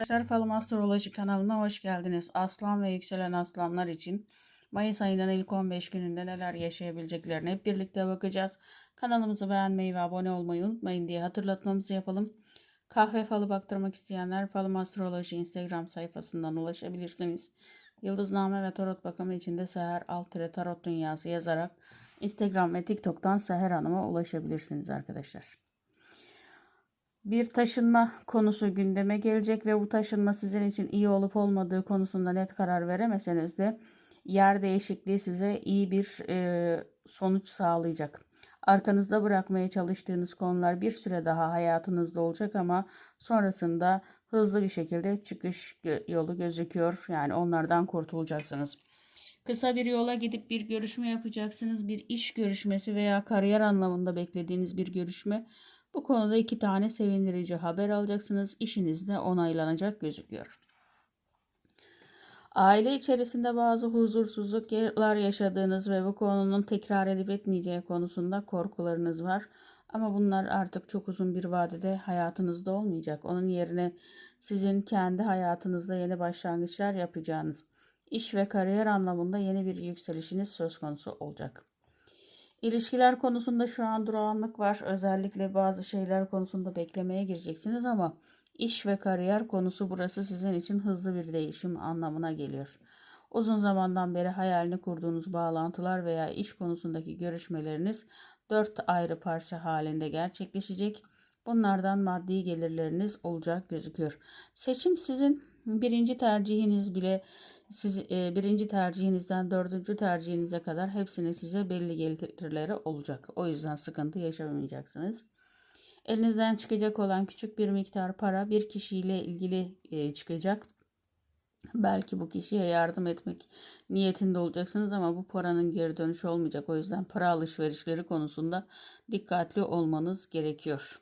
Arkadaşlar Falım Astroloji kanalına hoş geldiniz. Aslan ve yükselen aslanlar için Mayıs ayının ilk 15 gününde neler yaşayabileceklerine hep birlikte bakacağız. Kanalımızı beğenmeyi ve abone olmayı unutmayın diye hatırlatmamızı yapalım. Kahve falı baktırmak isteyenler Falım Astroloji Instagram sayfasından ulaşabilirsiniz. Yıldızname ve tarot bakımı için de Seher Altıre Tarot Dünyası yazarak Instagram ve TikTok'tan Seher Hanım'a ulaşabilirsiniz arkadaşlar. Bir taşınma konusu gündeme gelecek ve bu taşınma sizin için iyi olup olmadığı konusunda net karar veremeseniz de yer değişikliği size iyi bir e, sonuç sağlayacak. Arkanızda bırakmaya çalıştığınız konular bir süre daha hayatınızda olacak ama sonrasında hızlı bir şekilde çıkış yolu gözüküyor. Yani onlardan kurtulacaksınız. Kısa bir yola gidip bir görüşme yapacaksınız. Bir iş görüşmesi veya kariyer anlamında beklediğiniz bir görüşme. Bu konuda iki tane sevindirici haber alacaksınız. İşiniz de onaylanacak gözüküyor. Aile içerisinde bazı huzursuzluklar yaşadığınız ve bu konunun tekrar edip etmeyeceği konusunda korkularınız var. Ama bunlar artık çok uzun bir vadede hayatınızda olmayacak. Onun yerine sizin kendi hayatınızda yeni başlangıçlar yapacağınız, iş ve kariyer anlamında yeni bir yükselişiniz söz konusu olacak. İlişkiler konusunda şu an durağanlık var. Özellikle bazı şeyler konusunda beklemeye gireceksiniz ama iş ve kariyer konusu burası sizin için hızlı bir değişim anlamına geliyor. Uzun zamandan beri hayalini kurduğunuz bağlantılar veya iş konusundaki görüşmeleriniz dört ayrı parça halinde gerçekleşecek. Bunlardan maddi gelirleriniz olacak gözüküyor. Seçim sizin birinci tercihiniz bile siz e, birinci tercihinizden dördüncü tercihinize kadar hepsinin size belli getirileri olacak. O yüzden sıkıntı yaşamayacaksınız. Elinizden çıkacak olan küçük bir miktar para bir kişiyle ilgili e, çıkacak. Belki bu kişiye yardım etmek niyetinde olacaksınız ama bu paranın geri dönüşü olmayacak. O yüzden para alışverişleri konusunda dikkatli olmanız gerekiyor.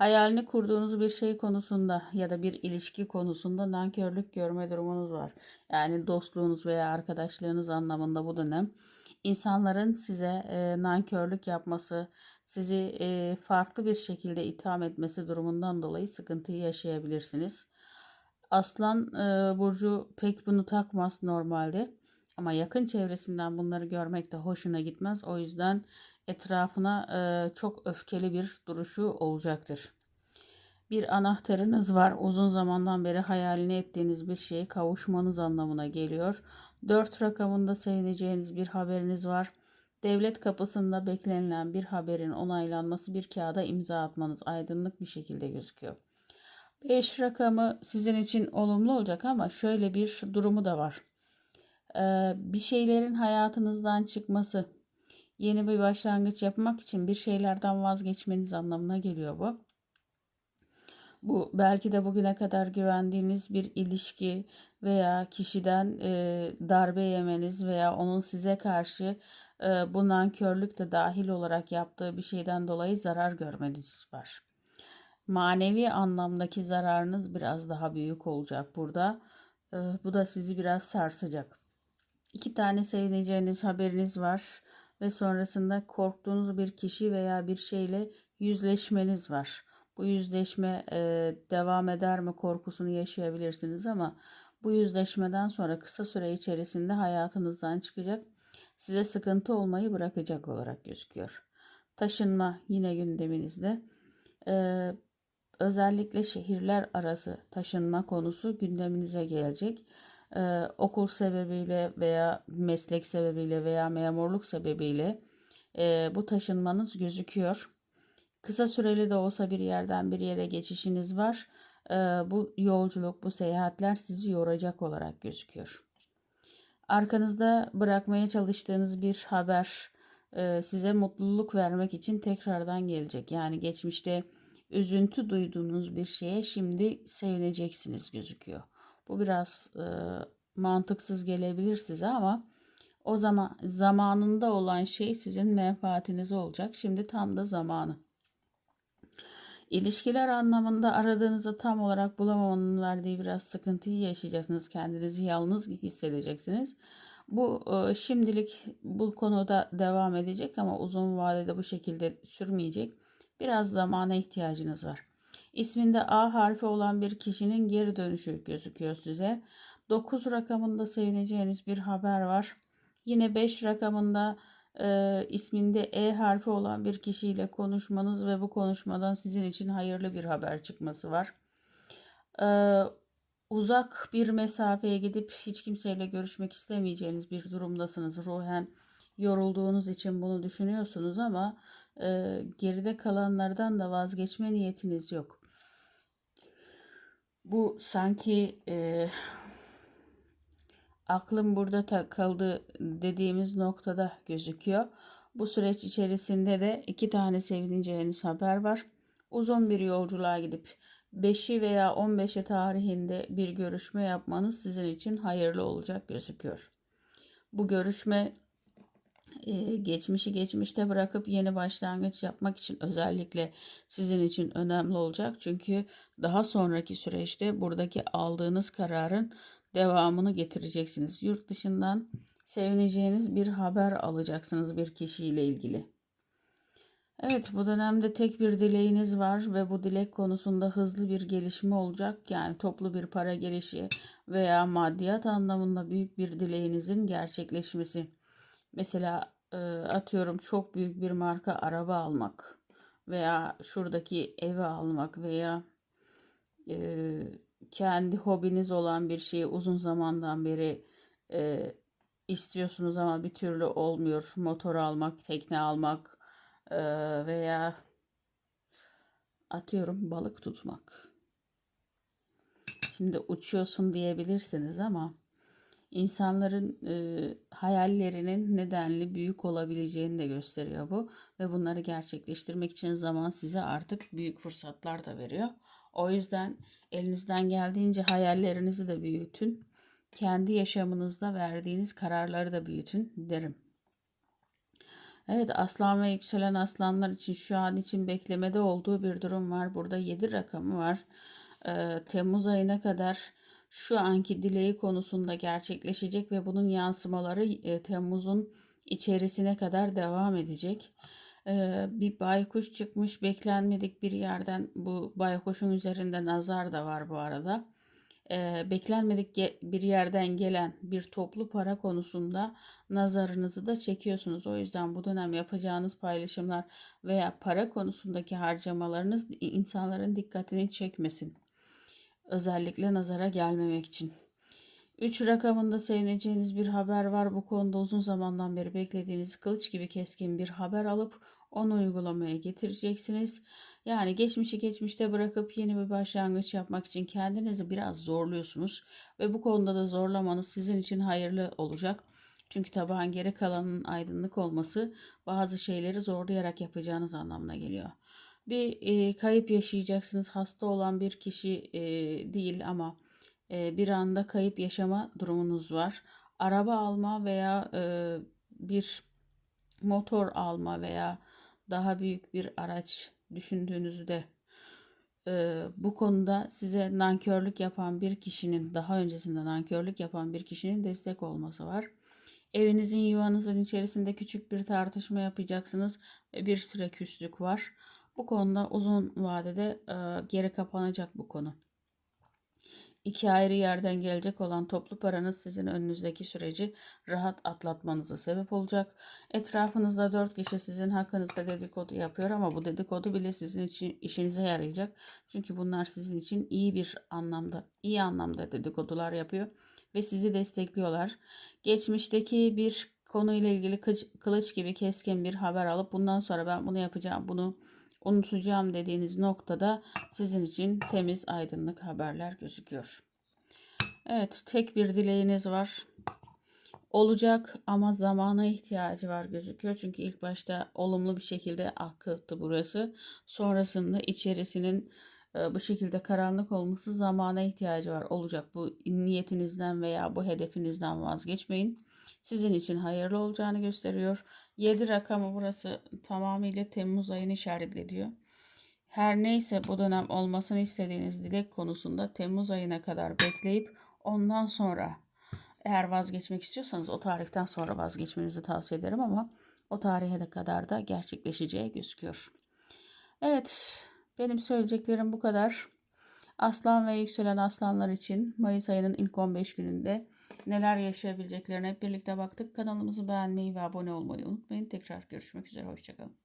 Hayalini kurduğunuz bir şey konusunda ya da bir ilişki konusunda nankörlük görme durumunuz var. Yani dostluğunuz veya arkadaşlığınız anlamında bu dönem insanların size e, nankörlük yapması, sizi e, farklı bir şekilde itham etmesi durumundan dolayı sıkıntıyı yaşayabilirsiniz. Aslan e, burcu pek bunu takmaz normalde. Ama yakın çevresinden bunları görmek de hoşuna gitmez. O yüzden etrafına e, çok öfkeli bir duruşu olacaktır. Bir anahtarınız var. Uzun zamandan beri hayalini ettiğiniz bir şeye kavuşmanız anlamına geliyor. Dört rakamında sevineceğiniz bir haberiniz var. Devlet kapısında beklenilen bir haberin onaylanması bir kağıda imza atmanız aydınlık bir şekilde gözüküyor. 5 rakamı sizin için olumlu olacak ama şöyle bir durumu da var. Ee, bir şeylerin hayatınızdan çıkması, yeni bir başlangıç yapmak için bir şeylerden vazgeçmeniz anlamına geliyor bu. Bu belki de bugüne kadar güvendiğiniz bir ilişki veya kişiden e, darbe yemeniz veya onun size karşı e, bu nankörlük de dahil olarak yaptığı bir şeyden dolayı zarar görmeniz var. Manevi anlamdaki zararınız biraz daha büyük olacak burada. E, bu da sizi biraz sarsacak. İki tane sevineceğiniz haberiniz var ve sonrasında korktuğunuz bir kişi veya bir şeyle yüzleşmeniz var. Bu yüzleşme e, devam eder mi korkusunu yaşayabilirsiniz ama bu yüzleşmeden sonra kısa süre içerisinde hayatınızdan çıkacak, size sıkıntı olmayı bırakacak olarak gözüküyor. Taşınma yine gündeminizde. Ee, özellikle şehirler arası taşınma konusu gündeminize gelecek. Ee, okul sebebiyle veya meslek sebebiyle veya memurluk sebebiyle e, bu taşınmanız gözüküyor. Kısa süreli de olsa bir yerden bir yere geçişiniz var. Ee, bu yolculuk, bu seyahatler sizi yoracak olarak gözüküyor. Arkanızda bırakmaya çalıştığınız bir haber e, size mutluluk vermek için tekrardan gelecek. Yani geçmişte üzüntü duyduğunuz bir şeye şimdi sevineceksiniz gözüküyor. Bu biraz e, mantıksız gelebilir size ama o zaman zamanında olan şey sizin menfaatiniz olacak. Şimdi tam da zamanı. İlişkiler anlamında aradığınızda tam olarak bulamamanın verdiği biraz sıkıntıyı yaşayacaksınız. Kendinizi yalnız hissedeceksiniz. Bu e, şimdilik bu konuda devam edecek ama uzun vadede bu şekilde sürmeyecek. Biraz zamana ihtiyacınız var. İsminde A harfi olan bir kişinin geri dönüşü gözüküyor size. 9 rakamında sevineceğiniz bir haber var. Yine 5 rakamında e, isminde E harfi olan bir kişiyle konuşmanız ve bu konuşmadan sizin için hayırlı bir haber çıkması var. E, uzak bir mesafeye gidip hiç kimseyle görüşmek istemeyeceğiniz bir durumdasınız. Ruhen yorulduğunuz için bunu düşünüyorsunuz ama e, geride kalanlardan da vazgeçme niyetiniz yok. Bu sanki e, aklım burada takıldı dediğimiz noktada gözüküyor. Bu süreç içerisinde de iki tane sevineceğiniz haber var. Uzun bir yolculuğa gidip 5'i veya 15'i tarihinde bir görüşme yapmanız sizin için hayırlı olacak gözüküyor. Bu görüşme e, geçmişi geçmişte bırakıp yeni başlangıç yapmak için özellikle sizin için önemli olacak. Çünkü daha sonraki süreçte buradaki aldığınız kararın devamını getireceksiniz. Yurt dışından sevineceğiniz bir haber alacaksınız bir kişiyle ilgili. Evet bu dönemde tek bir dileğiniz var ve bu dilek konusunda hızlı bir gelişme olacak. Yani toplu bir para gelişi veya maddiyat anlamında büyük bir dileğinizin gerçekleşmesi. Mesela e, atıyorum çok büyük bir marka araba almak veya şuradaki evi almak veya e, kendi hobiniz olan bir şeyi uzun zamandan beri e, istiyorsunuz ama bir türlü olmuyor. Motor almak, tekne almak e, veya atıyorum balık tutmak. Şimdi uçuyorsun diyebilirsiniz ama insanların e, hayallerinin nedenli büyük olabileceğini de gösteriyor bu ve bunları gerçekleştirmek için zaman size artık büyük fırsatlar da veriyor. O yüzden elinizden geldiğince hayallerinizi de büyütün. Kendi yaşamınızda verdiğiniz kararları da büyütün derim. Evet aslan ve yükselen aslanlar için şu an için beklemede olduğu bir durum var. Burada 7 rakamı var. Ee, Temmuz ayına kadar şu anki dileği konusunda gerçekleşecek ve bunun yansımaları e, Temmuz'un içerisine kadar devam edecek. Ee, bir baykuş çıkmış beklenmedik bir yerden bu baykuşun üzerinde nazar da var bu arada. Ee, beklenmedik bir yerden gelen bir toplu para konusunda nazarınızı da çekiyorsunuz. O yüzden bu dönem yapacağınız paylaşımlar veya para konusundaki harcamalarınız insanların dikkatini çekmesin. Özellikle nazara gelmemek için. 3 rakamında sevineceğiniz bir haber var. Bu konuda uzun zamandan beri beklediğiniz kılıç gibi keskin bir haber alıp onu uygulamaya getireceksiniz. Yani geçmişi geçmişte bırakıp yeni bir başlangıç yapmak için kendinizi biraz zorluyorsunuz ve bu konuda da zorlamanız sizin için hayırlı olacak. Çünkü tabağın geri kalanının aydınlık olması bazı şeyleri zorlayarak yapacağınız anlamına geliyor. Bir e, kayıp yaşayacaksınız. Hasta olan bir kişi e, değil ama e, bir anda kayıp yaşama durumunuz var. Araba alma veya e, bir motor alma veya daha büyük bir araç düşündüğünüzde e, bu konuda size nankörlük yapan bir kişinin daha öncesinde nankörlük yapan bir kişinin destek olması var. Evinizin yuvanızın içerisinde küçük bir tartışma yapacaksınız bir süre küslük var. Bu konuda uzun vadede e, geri kapanacak bu konu. İki ayrı yerden gelecek olan toplu paranız sizin önünüzdeki süreci rahat atlatmanıza sebep olacak. Etrafınızda dört kişi sizin hakkınızda dedikodu yapıyor ama bu dedikodu bile sizin için işinize yarayacak. Çünkü bunlar sizin için iyi bir anlamda, iyi anlamda dedikodular yapıyor ve sizi destekliyorlar. Geçmişteki bir konuyla ilgili kılıç gibi keskin bir haber alıp bundan sonra ben bunu yapacağım, bunu unutacağım dediğiniz noktada sizin için temiz aydınlık haberler gözüküyor. Evet tek bir dileğiniz var. Olacak ama zamana ihtiyacı var gözüküyor. Çünkü ilk başta olumlu bir şekilde akıttı burası. Sonrasında içerisinin bu şekilde karanlık olması zamana ihtiyacı var. Olacak bu niyetinizden veya bu hedefinizden vazgeçmeyin. Sizin için hayırlı olacağını gösteriyor. 7 rakamı burası tamamıyla Temmuz ayını işaretlediyor. Her neyse bu dönem olmasını istediğiniz dilek konusunda Temmuz ayına kadar bekleyip ondan sonra eğer vazgeçmek istiyorsanız o tarihten sonra vazgeçmenizi tavsiye ederim ama o tarihe de kadar da gerçekleşeceği gözüküyor. Evet Benim söyleyeceklerim bu kadar. Aslan ve yükselen aslanlar için Mayıs ayının ilk 15 gününde neler yaşayabileceklerine hep birlikte baktık. Kanalımızı beğenmeyi ve abone olmayı unutmayın. Tekrar görüşmek üzere. Hoşçakalın.